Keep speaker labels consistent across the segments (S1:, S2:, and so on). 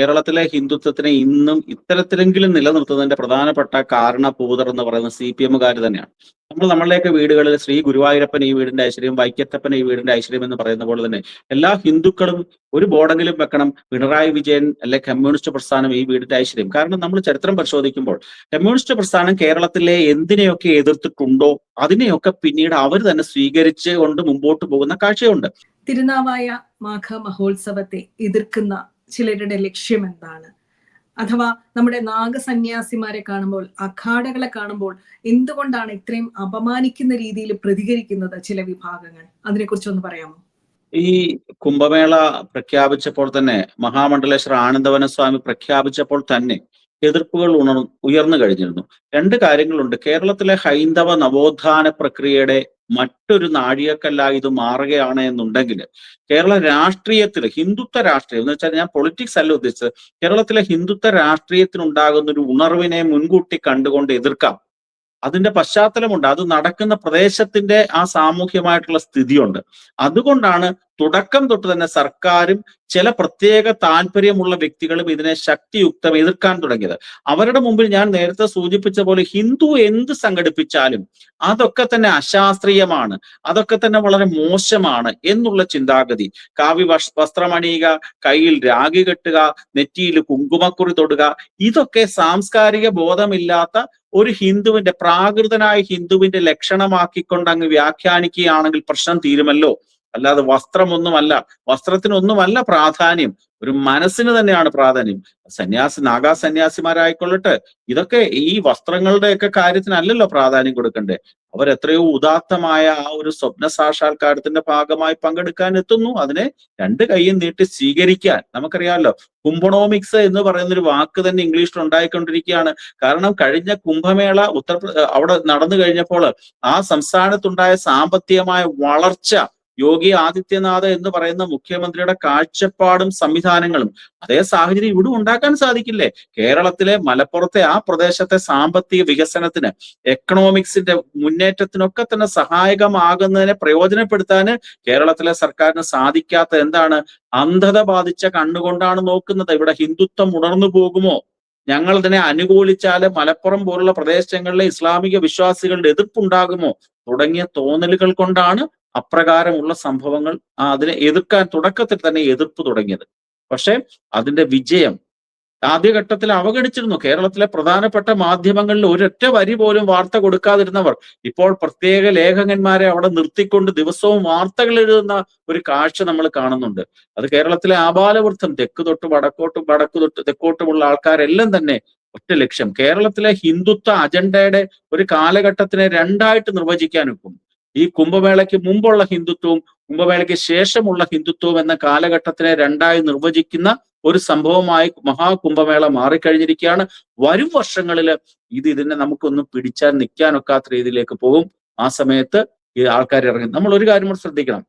S1: കേരളത്തിലെ ഹിന്ദുത്വത്തിനെ ഇന്നും ഇത്തരത്തിലെങ്കിലും നിലനിർത്തുന്നതിന്റെ പ്രധാനപ്പെട്ട കാരണഭൂതർ എന്ന് പറയുന്നത് സി പി എമ്മുകാർ തന്നെയാണ്. നമ്മൾ നമ്മളുടെയൊക്കെ വീടുകളിൽ ശ്രീ ഗുരുവായൂരപ്പൻ ഈ വീടിന്റെ ഐശ്വര്യം വൈക്കത്തപ്പൻ ഈ വീടിന്റെ ഐശ്വര്യം എന്ന് പറയുന്ന പോലെ തന്നെ എല്ലാ ഹിന്ദുക്കളും ഒരു ബോർഡെങ്കിലും വെക്കണം. പിണറായി വിജയൻ അല്ലെ കമ്മ്യൂണിസ്റ്റ് പ്രസ്ഥാനം ഈ വീടിന്റെ ഐശ്വര്യം. കാരണം നമ്മൾ ചരിത്രം പരിശോധിക്കുമ്പോൾ കമ്മ്യൂണിസ്റ്റ് പ്രസ്ഥാനം കേരളത്തിലെ എന്തിനെയൊക്കെ എതിർത്തിട്ടുണ്ടോ അതിനെയൊക്കെ പിന്നീട് അവർ തന്നെ സ്വീകരിച്ച് കൊണ്ട് മുമ്പോട്ട് പോകുന്ന കാഴ്ചയുണ്ട്.
S2: തിരുനാവായ മാഘ മഹോത്സവത്തെ എതിർക്കുന്ന ചിലരുടെ ലക്ഷ്യം എന്താണ്? അഥവാ നമ്മുടെ നാഗസന്യാസിമാരെ കാണുമ്പോൾ അഖാടകളെ കാണുമ്പോൾ എന്തുകൊണ്ടാണ് ഇത്രയും അപമാനിക്കുന്ന രീതിയിൽ പ്രതികരിക്കുന്നത് ചില വിഭാഗങ്ങൾ? അതിനെക്കുറിച്ച് ഒന്ന് പറയാമോ?
S1: ഈ കുംഭമേള പ്രഖ്യാപിച്ചപ്പോൾ തന്നെ മഹാമണ്ഡലേശ്വര ആനന്ദവന സ്വാമി പ്രഖ്യാപിച്ചപ്പോൾ തന്നെ എതിർപ്പുകൾ ഉണർ ഉയർന്നു കഴിഞ്ഞിരുന്നു. രണ്ട് കാര്യങ്ങളുണ്ട്. കേരളത്തിലെ ഹൈന്ദവ നവോത്ഥാന പ്രക്രിയയുടെ മറ്റൊരു നാഴികക്കല്ലായി ഇത് മാറുകയാണ് എന്നുണ്ടെങ്കിൽ കേരള രാഷ്ട്രീയത്തിൽ ഹിന്ദുത്വ രാഷ്ട്രീയം എന്ന് വെച്ചാൽ ഞാൻ പൊളിറ്റിക്സ് അല്ല ഉദ്ദേശിച്ചത്. കേരളത്തിലെ ഹിന്ദുത്വ രാഷ്ട്രീയത്തിനുണ്ടാകുന്ന ഒരു ഉണർവിനെ മുൻകൂട്ടി കണ്ടുകൊണ്ട് എതിർക്കാം. അതിന്റെ പശ്ചാത്തലമുണ്ട്. അത് നടക്കുന്ന പ്രദേശത്തിന്റെ ആ സാമൂഹ്യമായിട്ടുള്ള സ്ഥിതിയുണ്ട്. അതുകൊണ്ടാണ് തുടക്കം തൊട്ട് തന്നെ സർക്കാരും ചില പ്രത്യേക താല്പര്യമുള്ള വ്യക്തികളും ഇതിനെ ശക്തിയുക്തം എതിർക്കാൻ തുടങ്ങിയത്. അവരുടെ മുമ്പിൽ ഞാൻ നേരത്തെ സൂചിപ്പിച്ച പോലെ ഹിന്ദു എന്ത് സംഘടിപ്പിച്ചാലും അതൊക്കെ തന്നെ അശാസ്ത്രീയമാണ് അതൊക്കെ തന്നെ വളരെ മോശമാണ് എന്നുള്ള ചിന്താഗതി. കാവ്യ വസ് വസ്ത്രമണിയുക കയ്യിൽ രാഗി കെട്ടുക നെറ്റിയിൽ കുങ്കുമക്കുറി തൊടുക ഇതൊക്കെ സാംസ്കാരിക ബോധമില്ലാത്ത ഒരു ഹിന്ദുവിന്റെ പ്രാകൃതനായ ഹിന്ദുവിന്റെ ലക്ഷണമാക്കിക്കൊണ്ട് അങ്ങ് വ്യാഖ്യാനിക്കുകയാണെങ്കിൽ പ്രശ്നം തീരുമല്ലോ. അല്ലാതെ വസ്ത്രമൊന്നുമല്ല. വസ്ത്രത്തിനൊന്നുമല്ല പ്രാധാന്യം. ഒരു മനസ്സിന് തന്നെയാണ് പ്രാധാന്യം. സന്യാസി നാഗാ സന്യാസിമാരായിക്കൊള്ളട്ടെ ഇതൊക്കെ ഈ വസ്ത്രങ്ങളുടെയൊക്കെ കാര്യത്തിനല്ലല്ലോ പ്രാധാന്യം കൊടുക്കണ്ടേ. അവരെത്രയോ ഉദാത്തമായ ആ ഒരു സ്വപ്ന സാക്ഷാത്കാരത്തിന്റെ ഭാഗമായി പങ്കെടുക്കാൻ എത്തുന്നു അതിനെ രണ്ട് കൈയും നീട്ടി സ്വീകരിക്കാൻ. നമുക്കറിയാമല്ലോ കുംഭണോമിക്സ് എന്ന് പറയുന്ന ഒരു വാക്ക് തന്നെ ഇംഗ്ലീഷിൽ ഉണ്ടായിക്കൊണ്ടിരിക്കുകയാണ് കാരണം കഴിഞ്ഞ കുംഭമേള ഉത്തർപ്രദേശ് അവിടെ നടന്നു കഴിഞ്ഞപ്പോൾ ആ സംസ്ഥാനത്തുണ്ടായ സാമ്പത്തികമായ വളർച്ച യോഗി ആദിത്യനാഥ് എന്ന് പറയുന്ന മുഖ്യമന്ത്രിയുടെ കാഴ്ചപ്പാടും സംവിധാനങ്ങളും അതേ സാഹചര്യം ഇവിടെ ഉണ്ടാക്കാൻ സാധിക്കില്ലേ? കേരളത്തിലെ മലപ്പുറത്തെ ആ പ്രദേശത്തെ സാമ്പത്തിക വികസനത്തിന് എക്കണോമിക്സിന്റെ മുന്നേറ്റത്തിനൊക്കെ തന്നെ സഹായകമാകുന്നതിനെ പ്രയോജനപ്പെടുത്താൻ കേരളത്തിലെ സർക്കാരിന് സാധിക്കാത്ത എന്താണ്? അന്ധത ബാധിച്ച കണ്ണുകൊണ്ടാണ് നോക്കുന്നത്. ഇവിടെ ഹിന്ദുത്വം ഉണർന്നു പോകുമോ? ഞങ്ങൾ ഇതിനെ അനുകൂലിച്ചാൽ മലപ്പുറം പോലുള്ള പ്രദേശങ്ങളിലെ ഇസ്ലാമിക വിശ്വാസികളുടെ എതിർപ്പുണ്ടാകുമോ? തുടങ്ങിയ തോന്നലുകൾ കൊണ്ടാണ് അപ്രകാരമുള്ള സംഭവങ്ങൾ അതിനെ എതിർക്കാൻ തുടക്കത്തിൽ തന്നെ എതിർപ്പ് തുടങ്ങിയത്. പക്ഷേ അതിന്റെ വിജയം ആദ്യഘട്ടത്തിൽ അവഗണിച്ചിരുന്നു. കേരളത്തിലെ പ്രധാനപ്പെട്ട മാധ്യമങ്ങളിൽ ഒരൊറ്റ വരി പോലും വാർത്ത കൊടുക്കാതിരുന്നവർ ഇപ്പോൾ പ്രത്യേക ലേഖകന്മാരെ അവിടെ നിർത്തിക്കൊണ്ട് ദിവസവും വാർത്തകൾ എഴുതുന്ന ഒരു കാഴ്ച നമ്മൾ കാണുന്നുണ്ട്. അത് കേരളത്തിലെ ആബാലവൃദ്ധം തെക്ക് തൊട്ട് വടക്കോട്ടും വടക്ക് തൊട്ട് തെക്കോട്ടുമുള്ള ആൾക്കാരെല്ലാം തന്നെ ഒറ്റ ലക്ഷ്യം. കേരളത്തിലെ ഹിന്ദുത്വ അജണ്ടയുടെ ഒരു കാലഘട്ടത്തിനെ രണ്ടായിട്ട് നിർവചിക്കാൻ ഒക്കും ഈ കുംഭമേളയ്ക്ക് മുമ്പുള്ള ഹിന്ദുത്വവും കുംഭമേളയ്ക്ക് ശേഷമുള്ള ഹിന്ദുത്വവും എന്ന കാലഘട്ടത്തിനെ രണ്ടായി നിർവചിക്കുന്ന ഒരു സംഭവമായി മഹാകുംഭമേള മാറിക്കഴിഞ്ഞിരിക്കുകയാണ്. വരും വർഷങ്ങളിൽ ഇത് ഇതിനെ നമുക്കൊന്നും പിടിച്ചാൽ നിൽക്കാനൊക്കാത്ത രീതിയിലേക്ക് പോകും. ആ സമയത്ത് ഈ ആൾക്കാർ ഇറങ്ങി നമ്മൾ ഒരു കാര്യം കൂടെ ശ്രദ്ധിക്കണം.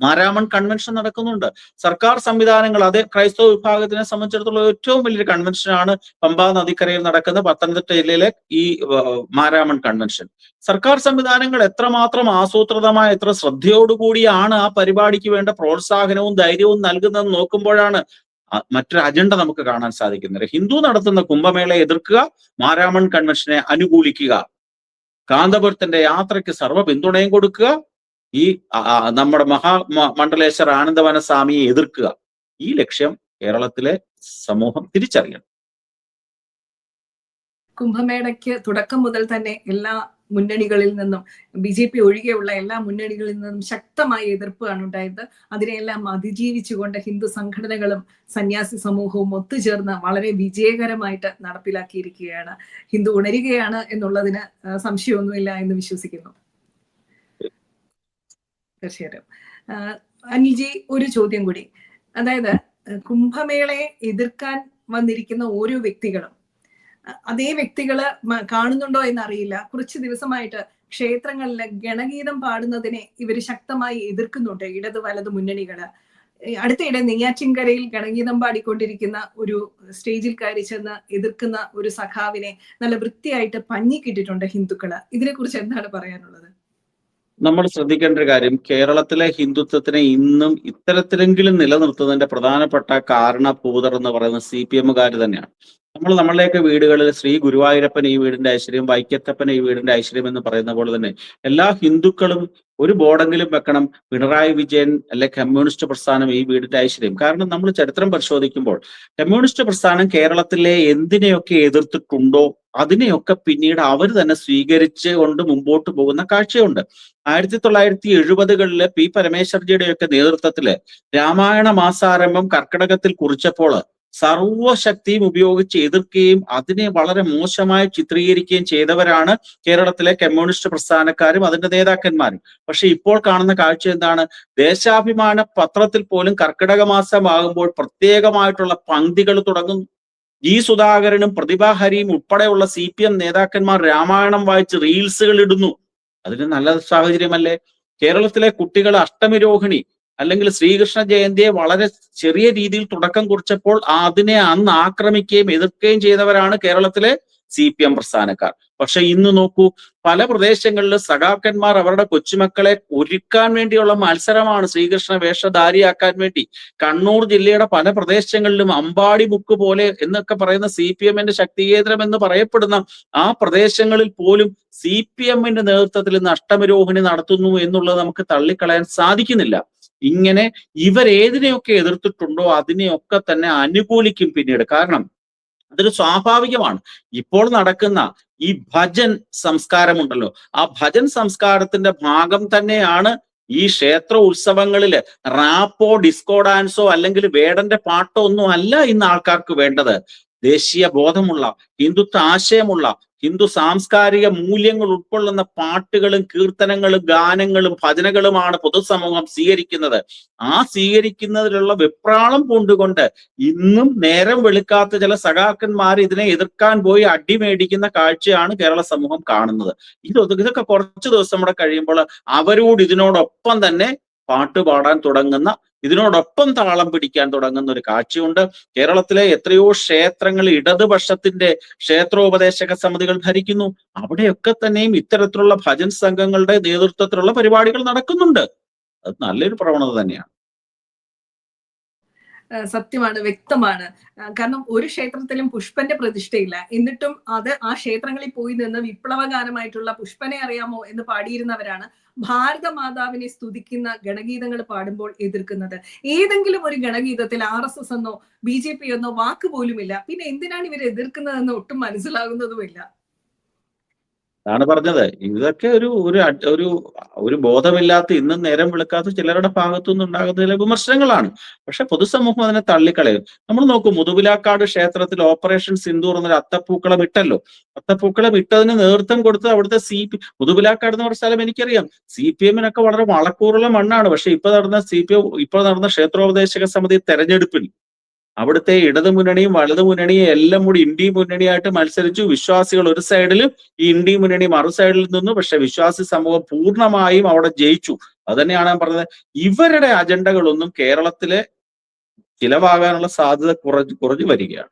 S1: മാരാമൺ കൺവെൻഷൻ നടക്കുന്നുണ്ട്. സർക്കാർ സംവിധാനങ്ങൾ അത് ക്രൈസ്തവ വിഭാഗത്തിനെ സംബന്ധിച്ചിടത്തോളം ഏറ്റവും വലിയൊരു കൺവെൻഷനാണ് പമ്പാ നദിക്കരയിൽ നടക്കുന്ന പത്തനംതിട്ട ജില്ലയിലെ ഈ മാരാമൺ കൺവെൻഷൻ സർക്കാർ സംവിധാനങ്ങൾ എത്രമാത്രം ആസൂത്രിതമായ എത്ര ശ്രദ്ധയോടുകൂടിയാണ് ആ പരിപാടിക്ക് വേണ്ട പ്രോത്സാഹനവും ധൈര്യവും നൽകുന്നതെന്ന് നോക്കുമ്പോഴാണ് മറ്റൊരു അജണ്ട നമുക്ക് കാണാൻ സാധിക്കുന്നത്. ഹിന്ദു നടത്തുന്ന കുംഭമേളയെ എതിർക്കുക മാരാമൺ കൺവെൻഷനെ അനുകൂലിക്കുക. കാന്തപുരത്തിന്റെ യാത്രയ്ക്ക് സർവ പിന്തുണയും കൊടുക്കുക ഈ നമ്മുടെ മഹാ മണ്ഡലേശ്വർ ആനന്ദവന സ്വാമിയെ എതിർക്കുക. ഈ ലക്ഷ്യം കേരളത്തിലെ സമൂഹം തിരിച്ചറിയണം.
S2: കുംഭമേളയ്ക്ക് തുടക്കം മുതൽ തന്നെ എല്ലാ മുന്നണികളിൽ നിന്നും ബി ജെ പി ഒഴികെയുള്ള എല്ലാ മുന്നണികളിൽ നിന്നും ശക്തമായ എതിർപ്പാണ് ഉണ്ടായത്. അതിനെയെല്ലാം അതിജീവിച്ചുകൊണ്ട് ഹിന്ദു സംഘടനകളും സന്യാസി സമൂഹവും ഒത്തുചേർന്ന് വളരെ വിജയകരമായിട്ട് നടപ്പിലാക്കിയിരിക്കുകയാണ്. ഹിന്ദു ഉണരുകയാണ് എന്നുള്ളതിന് സംശയമൊന്നുമില്ല എന്ന് വിശ്വസിക്കുന്നു. തീർച്ചയായിട്ടും. അനിൽജി ഒരു ചോദ്യം കൂടി. അതായത് കുംഭമേളയെ എതിർക്കാൻ വന്നിരിക്കുന്ന ഓരോ വ്യക്തികളും അതേ വ്യക്തികൾ കാണുന്നുണ്ടോ എന്നറിയില്ല. കുറച്ച് ദിവസമായിട്ട് ക്ഷേത്രങ്ങളിൽ ഗണഗീതം പാടുന്നതിനെ ഇവർ ശക്തമായി എതിർക്കുന്നുണ്ട് ഇടത് വലത് മുന്നണികൾ. അടുത്തയിടെ നെയ്യാറ്റിൻകരയിൽ ഗണഗീതം പാടിക്കൊണ്ടിരിക്കുന്ന ഒരു സ്റ്റേജിൽ കയറി ചെന്ന് എതിർക്കുന്ന ഒരു സഖാവിനെ നല്ല വൃത്തിയായിട്ട് പഞ്ഞിക്കിട്ടിട്ടുണ്ട് ഹിന്ദുക്കൾ. ഇതിനെക്കുറിച്ച് എന്താണ് പറയാനുള്ളത്?
S1: നമ്മൾ ശ്രദ്ധിക്കേണ്ട ഒരു കാര്യം കേരളത്തിലെ ഹിന്ദുത്വത്തിനെ ഇന്നും ഇത്തരത്തിലെങ്കിലും നിലനിർത്തുന്നതിന്റെ പ്രധാനപ്പെട്ട കാരണഭൂതർ എന്ന് പറയുന്ന സി പി എമ്മുകാർ തന്നെയാണ്. നമ്മൾ നമ്മളുടെയൊക്കെ വീടുകളിൽ ശ്രീ ഗുരുവായൂരപ്പൻ ഈ വീടിന്റെ ഐശ്വര്യം വൈക്കത്തപ്പൻ ഈ വീടിന്റെ ഐശ്വര്യം എന്ന് പറയുന്ന പോലെ തന്നെ എല്ലാ ഹിന്ദുക്കളും ഒരു ബോർഡെങ്കിലും വെക്കണം പിണറായി വിജയൻ അല്ലെ കമ്മ്യൂണിസ്റ്റ് പ്രസ്ഥാനം ഈ വീടിന്റെ ഐശ്വര്യം. കാരണം നമ്മൾ ചരിത്രം പരിശോധിക്കുമ്പോൾ കമ്മ്യൂണിസ്റ്റ് പ്രസ്ഥാനം കേരളത്തിലെ എന്തിനെയൊക്കെ എതിർത്തിട്ടുണ്ടോ അതിനെയൊക്കെ പിന്നീട് അവർ തന്നെ സ്വീകരിച്ച് കൊണ്ട് മുമ്പോട്ട് പോകുന്ന കാഴ്ചയുണ്ട്. ആയിരത്തി തൊള്ളായിരത്തി എഴുപതുകളിലെ പി പരമേശ്വർജിയുടെയൊക്കെ നേതൃത്വത്തിൽ രാമായണ മാസാരംഭം കർക്കിടകത്തിൽ കുറിച്ചപ്പോൾ സർവശക്തിയും ഉപയോഗിച്ച് എതിർക്കുകയും അതിനെ വളരെ മോശമായി ചിത്രീകരിക്കുകയും ചെയ്തവരാണ് കേരളത്തിലെ കമ്മ്യൂണിസ്റ്റ് പ്രസ്ഥാനക്കാരും അതിന്റെ നേതാക്കന്മാരും. പക്ഷെ ഇപ്പോൾ കാണുന്ന കാഴ്ച എന്താണ്? ദേശാഭിമാന പത്രത്തിൽ പോലും കർക്കിടക മാസമാകുമ്പോൾ പ്രത്യേകമായിട്ടുള്ള പങ്ക്തികൾ തുടങ്ങുന്നു ജി സുധാകരനും പ്രതിഭാഹരിയും ഉൾപ്പെടെയുള്ള സി പി എം നേതാക്കന്മാർ രാമായണം വായിച്ച് റീൽസുകൾ ഇടുന്നു. അതിന് നല്ല സാഹചര്യമല്ലേ? കേരളത്തിലെ കുട്ടികൾ അഷ്ടമിരോഹിണി അല്ലെങ്കിൽ ശ്രീകൃഷ്ണ ജയന്തിയെ വളരെ ചെറിയ രീതിയിൽ തുടക്കം കുറിച്ചപ്പോൾ അതിനെ അന്ന് ആക്രമിക്കുകയും എതിർക്കുകയും ചെയ്തവരാണ് കേരളത്തിലെ സി പി എം പ്രസ്ഥാനക്കാർ. പക്ഷെ ഇന്ന് നോക്കൂ പല പ്രദേശങ്ങളിൽ സഖാക്കന്മാർ അവരുടെ കൊച്ചുമക്കളെ ഒരുക്കാൻ വേണ്ടിയുള്ള മത്സരമാണ് ശ്രീകൃഷ്ണ വേഷധാരിയാക്കാൻ വേണ്ടി. കണ്ണൂർ ജില്ലയുടെ പല പ്രദേശങ്ങളിലും അമ്പാടി മുക്ക് പോലെ എന്നൊക്കെ പറയുന്ന സി പി എമ്മിന്റെ ശക്തികേന്ദ്രം എന്ന് പറയപ്പെടുന്ന ആ പ്രദേശങ്ങളിൽ പോലും സി പി എമ്മിന്റെ നേതൃത്വത്തിൽ നഷ്ടമരോഹിണി നടത്തുന്നു എന്നുള്ളത് നമുക്ക് തള്ളിക്കളയാൻ സാധിക്കുന്നില്ല. ഇങ്ങനെ ഇവരേതിനെയൊക്കെ എതിർത്തിട്ടുണ്ടോ അതിനെയൊക്കെ തന്നെ അനുകൂലിക്കും പിന്നീട്. കാരണം അതൊരു സ്വാഭാവികമാണ്. ഇപ്പോൾ നടക്കുന്ന ഈ ഭജൻ സംസ്കാരമുണ്ടല്ലോ. ആ ഭജൻ സംസ്കാരത്തിന്റെ ഭാഗം തന്നെയാണ് ഈ ക്ഷേത്ര ഉത്സവങ്ങളിൽ റാപ്പോ ഡിസ്കോ ഡാൻസോ അല്ലെങ്കിൽ വേടന്റെ പാട്ടോ ഒന്നും അല്ല ഇന്ന് ആൾക്കാർക്ക് വേണ്ടത്. ദേശീയ ബോധമുള്ള ഹിന്ദുത്വ ആശയമുള്ള ഹിന്ദു സാംസ്കാരിക മൂല്യങ്ങൾ ഉൾക്കൊള്ളുന്ന പാട്ടുകളും കീർത്തനങ്ങളും ഗാനങ്ങളും ഭജനകളുമാണ് പൊതുസമൂഹം സ്വീകരിക്കുന്നത്. ആ സ്വീകരിക്കുന്നതിലുള്ള വെപ്രാളം പൂണ്ടുകൊണ്ട് ഇന്നും നേരം വെളുക്കാത്ത ചില സഖാക്കന്മാർ ഇതിനെ എതിർക്കാൻ പോയി അടിമേടിക്കുന്ന കാഴ്ചയാണ് കേരള സമൂഹം കാണുന്നത്. ഇത് ഇതൊക്കെ കുറച്ച് ദിവസം കൂടെ കഴിയുമ്പോൾ അവരോട് ഇതിനോടൊപ്പം തന്നെ പാട്ട് പാടാൻ തുടങ്ങുന്ന ഇതിനോടൊപ്പം താളം പിടിക്കാൻ തുടങ്ങുന്ന ഒരു കാഴ്ചയുണ്ട്. കേരളത്തിലെ എത്രയോ ക്ഷേത്രങ്ങൾ ഇടതുപക്ഷത്തിന്റെ ക്ഷേത്രോപദേശക സമിതികൾ ഭരിക്കുന്നു. അവിടെയൊക്കെ തന്നെയും ഇത്തരത്തിലുള്ള ഭജൻ സംഘങ്ങളുടെ നേതൃത്വത്തിലുള്ള പരിപാടികൾ നടക്കുന്നുണ്ട്. അത് നല്ലൊരു പ്രവണത തന്നെയാണ്.
S2: സത്യമാണ് വ്യക്തമാണ്. കാരണം ഒരു ക്ഷേത്രത്തിലും പുഷ്പന്റെ പ്രതിഷ്ഠയില്ല. എന്നിട്ടും അത് ആ ക്ഷേത്രങ്ങളിൽ പോയി നിന്ന് വിപ്ലവഗാനമായിട്ടുള്ള പുഷ്പനെ അറിയാമോ എന്ന് പാടിയിരുന്നവരാണ് ഭാരത മാതാവിനെ സ്തുതിക്കുന്ന ഗണഗീതങ്ങൾ പാടുമ്പോൾ എതിർക്കുന്നത്. ഏതെങ്കിലും ഒരു ഗണഗീതത്തിൽ ആർ എസ് എസ് എന്നോ ബി ജെ പി എന്നോ വാക്ക് പോലുമില്ല. പിന്നെ എന്തിനാണ് ഇവർ എതിർക്കുന്നതെന്ന് ഒട്ടും മനസ്സിലാകുന്നതുമില്ല.
S1: അതാണ് പറഞ്ഞത്. ഇതൊക്കെ ഒരു ഒരു ഒരു ബോധമില്ലാത്ത ഇന്നും നേരം വിളിക്കാത്ത ചിലരുടെ ഭാഗത്തുനിന്ന് ഉണ്ടാകുന്ന ചില വിമർശനങ്ങളാണ്. പക്ഷെ പൊതുസമൂഹം അതിനെ തള്ളിക്കളയും. നമ്മൾ നോക്കും മുതുവിലാക്കാട് ക്ഷേത്രത്തിൽ ഓപ്പറേഷൻ സിന്ദൂർ എന്നൊരു അത്തപ്പൂക്കളം ഇട്ടല്ലോ. അത്തപ്പൂക്കളം ഇട്ടതിന് നേതൃത്വം കൊടുത്ത് അവിടുത്തെ സി പി മുതുവിലാക്കാട് എന്ന് പറഞ്ഞ സ്ഥലം എനിക്കറിയാം. സി പി എമ്മിനൊക്കെ വളരെ വളക്കൂറുള്ള മണ്ണാണ്. പക്ഷെ ഇപ്പൊ നടന്ന സി പി എം ഇപ്പൊ നടന്ന ക്ഷേത്രോപദേശക സമിതി തെരഞ്ഞെടുപ്പിൽ അവിടുത്തെ ഇടതു മുന്നണിയും വലതു മുന്നണിയും എല്ലാം കൂടി ഇന്ത്യ മുന്നണിയായിട്ട് മത്സരിച്ചു. വിശ്വാസികൾ ഒരു സൈഡിലും ഈ ഇന്ത്യ മുന്നണി മറു സൈഡിൽ നിന്നു. പക്ഷെ വിശ്വാസി സമൂഹം പൂർണമായും അവിടെ ജയിച്ചു. അത് തന്നെയാണ് ഞാൻ പറഞ്ഞത്. ഇവരുടെ അജണ്ടകളൊന്നും കേരളത്തിലെ ചിലവാകാനുള്ള സാധ്യത കുറഞ്ഞു കുറഞ്ഞു വരികയാണ്.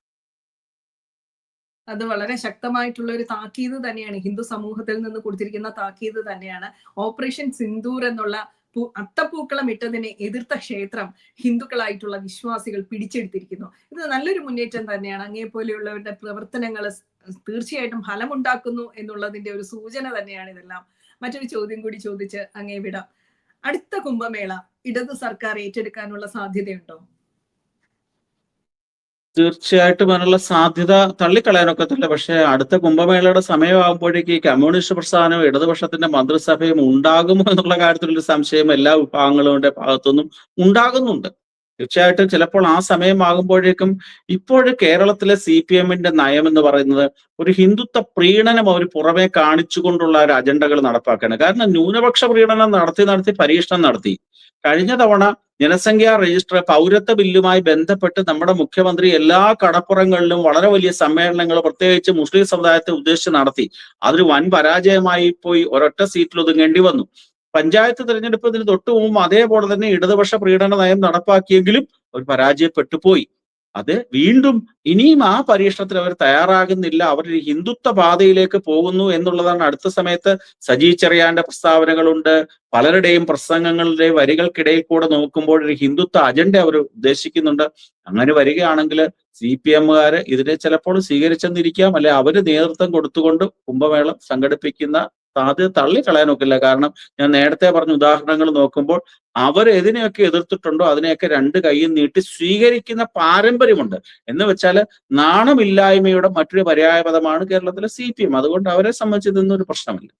S2: അത് വളരെ ശക്തമായിട്ടുള്ള ഒരു താക്കീത് തന്നെയാണ്. ഹിന്ദു സമൂഹത്തിൽ നിന്ന് കൊടുത്തിരിക്കുന്ന താക്കീത് തന്നെയാണ്. ഓപ്പറേഷൻ സിന്ദൂർ എന്നുള്ള അത്തപ്പൂക്കളം ഇട്ടതിനെ എതിർത്ത ക്ഷേത്രം ഹിന്ദുക്കളായിട്ടുള്ള വിശ്വാസികൾ പിടിച്ചെടുത്തിരിക്കുന്നു. ഇത് നല്ലൊരു മുന്നേറ്റം തന്നെയാണ്. അങ്ങേ പോലെയുള്ളവരുടെ പ്രവർത്തനങ്ങൾ തീർച്ചയായിട്ടും ഫലമുണ്ടാക്കുന്നു എന്നുള്ളതിന്റെ ഒരു സൂചന തന്നെയാണ് ഇതെല്ലാം. മറ്റൊരു ചോദ്യം കൂടി ചോദിച്ച് അങ്ങേ വിടാം. അടുത്ത കുംഭമേള ഇടതു സർക്കാർ ഏറ്റെടുക്കാനുള്ള സാധ്യതയുണ്ടോ?
S1: തീർച്ചയായിട്ടും അതിനുള്ള സാധ്യത തള്ളിക്കളയാനൊക്കത്തില്ല പക്ഷെ അടുത്ത കുംഭമേളയുടെ സമയമാകുമ്പോഴേക്ക് ഈ കമ്മ്യൂണിസ്റ്റ് പ്രസ്ഥാനവും ഇടതുപക്ഷത്തിന്റെ മന്ത്രിസഭയും ഉണ്ടാകുമോ എന്നുള്ള കാര്യത്തിലൊരു സംശയം എല്ലാ വിഭാഗങ്ങളുടെ ഭാഗത്തുനിന്നും ഉണ്ടാകുന്നുണ്ട്. തീർച്ചയായിട്ടും ചിലപ്പോൾ ആ സമയമാകുമ്പോഴേക്കും ഇപ്പോൾ കേരളത്തിലെ സി പി എമ്മിന്റെ നയം എന്ന് പറയുന്നത് ഒരു ഹിന്ദുത്വ പ്രീണനം അവർ പുറമെ കാണിച്ചുകൊണ്ടുള്ള ഒരു അജണ്ടകൾ നടപ്പാക്കാണ് കാരണം ന്യൂനപക്ഷ പ്രീണനം നടത്തി നടത്തി പരീക്ഷണം നടത്തി. കഴിഞ്ഞ തവണ ജനസംഖ്യാ രജിസ്റ്റർ പൗരത്വ ബില്ലുമായി ബന്ധപ്പെട്ട് നമ്മുടെ മുഖ്യമന്ത്രി എല്ലാ കടപ്പുറങ്ങളിലും വളരെ വലിയ സമ്മേളനങ്ങൾ പ്രത്യേകിച്ച് മുസ്ലിം സമുദായത്തെ ഉദ്ദേശിച്ച് നടത്തി. അതൊരു വൻ പരാജയമായി പോയി ഒരൊറ്റ സീറ്റിൽ ഒതുങ്ങേണ്ടി വന്നു. പഞ്ചായത്ത് തിരഞ്ഞെടുപ്പതിന് തൊട്ടു മുമ്പ് അതേപോലെ തന്നെ ഇടതുപക്ഷ പ്രീണന നയം നടപ്പാക്കിയെങ്കിലും അവർ പരാജയപ്പെട്ടു പോയി. അത് വീണ്ടും ഇനിയും ആ പരീക്ഷണത്തിൽ അവർ തയ്യാറാകുന്നില്ല. അവർ ഹിന്ദുത്വ പാതയിലേക്ക് പോകുന്നു എന്നുള്ളതാണ് അടുത്ത സമയത്ത് സജി ചെറിയാന്റെ പ്രസ്താവനകളുണ്ട്. പലരുടെയും പ്രസംഗങ്ങളുടെ വരികൾക്കിടയിൽ കൂടെ നോക്കുമ്പോൾ ഒരു ഹിന്ദുത്വ അജണ്ട അവർ ഉദ്ദേശിക്കുന്നുണ്ട്. അങ്ങനെ വരികയാണെങ്കിൽ സി പി എമ്മുകാര് ഇതിനെ ചിലപ്പോൾ സ്വീകരിച്ചെന്നിരിക്കാം. അല്ലെ അവർ നേതൃത്വം കൊടുത്തുകൊണ്ട് കുംഭമേളം സംഘടിപ്പിക്കുന്ന സാധ്യത തള്ളിക്കളയാനൊക്കില്ല. കാരണം ഞാൻ നേരത്തെ പറഞ്ഞ ഉദാഹരണങ്ങൾ നോക്കുമ്പോൾ അവർ എതിനെയൊക്കെ എതിർത്തിട്ടുണ്ടോ അതിനെയൊക്കെ രണ്ട് കൈയും നീട്ടി സ്വീകരിക്കുന്ന പാരമ്പര്യമുണ്ട്. എന്ന് വെച്ചാൽ നാണമില്ലായ്മയുടെ മറ്റൊരു പര്യായ പദമാണ് കേരളത്തിലെ സി പി എം. അതുകൊണ്ട് അവരെ സംബന്ധിച്ച് ഇതൊന്നും ഒരു പ്രശ്നമല്ല.